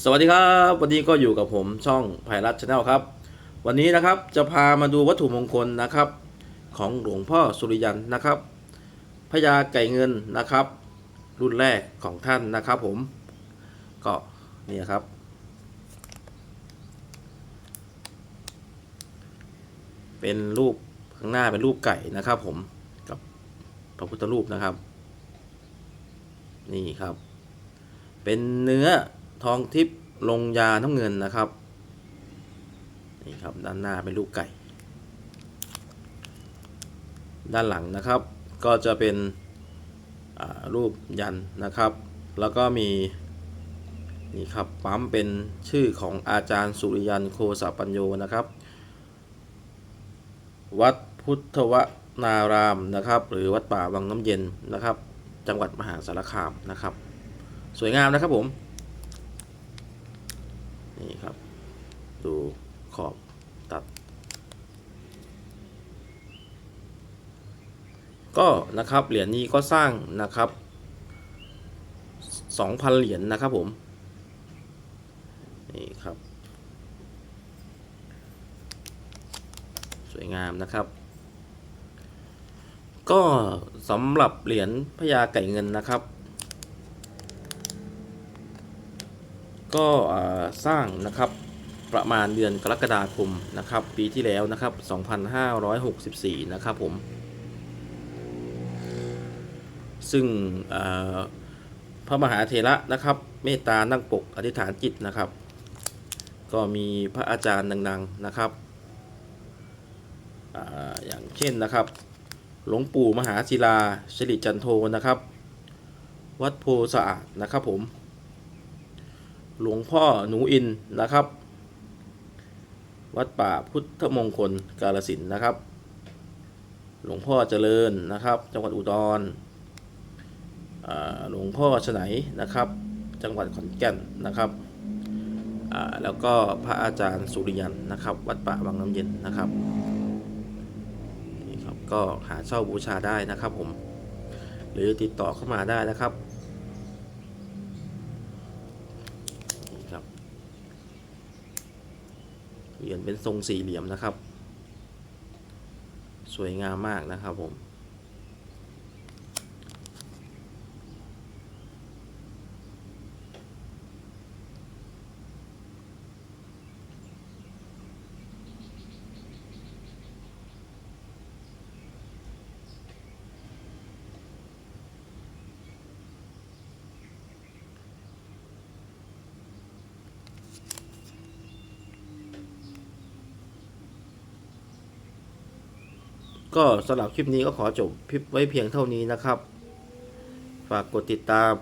สวัสดีครับ วันนี้ก็อยู่กับผมช่องไพรัตชาแนลครับ วันนี้นะครับจะพามาดูวัตถุมงคลนะครับ ของหลวงพ่อสุริยันนะครับพญาไก่เงินนะครับ รุ่นแรกของท่านนะครับผมก็นี่ครับ เป็นรูปข้างหน้าเป็นรูปไก่นะครับ ผมกับพระพุทธรูปนะครับ นี่ครับ เป็นเนื้อ ทองทิพย์ลงยาน้ำเงินนะครับนี่ครับด้านหน้าเป็นรูปไก่ ด้านหลังนะครับ ก็จะเป็นรูปยันนะครับ แล้วก็มีนี่ครับปั๊มเป็นชื่อของอาจารย์สุริยันโคสปัญโยนะครับ วัดพุทธวนารามนะครับ หรือวัดป่าวังน้ำเย็นนะครับ จังหวัดมหาสารคามนะครับ สวยงามนะครับผม นี่ครับ ดูขอบตัด ก็นะครับเหรียญนี้ก็สร้างนะครับ 2,000 เหรียญนะครับผม นี่ครับ สวยงามนะครับก็สำหรับเหรียญพญาไก่เงินนะครับ ก็สร้างนะครับประมาณเดือนกรกฎาคมนะครับ ปีที่แล้วนะครับ 2564 นะครับผม ซึ่งพระมหาเถระนะครับ เมตตานั่งปกอธิษฐานจิตนะครับ ก็มีพระอาจารย์ดังๆนะครับออย่างเช่นนะครับ หลวงปู่มหาศิลาสิริจันโทนะครับ วัดโพสะอาดนะครับผม หลวงพ่อหนูอินนะครับ วัดป่าพุทธมงคลกาลสินนะครับ หลวงพ่อเจริญนะครับ จังหวัดอุดรหลวงพ่อฉไนนะครับ จังหวัดขอนแก่นนะครับแล้วก็พระอาจารย์สุริยันนะครับ วัดป่าวังน้ำเย็นนะครับนี่ครับก็หาเช่าบูชาได้นะครับผม หรือติดต่อเข้ามาได้นะครับ นี่ครับ เหรียญเป็นทรงสี่เหลี่ยมนะครับ สวยงามมากนะครับผม ก็สำหรับคลิปนี้ก็ขอจบคลิปไว้เพียงเท่านี้นะครับ ฝากกดติดตาม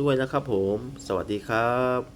ด้วยนะครับผม สวัสดีครับ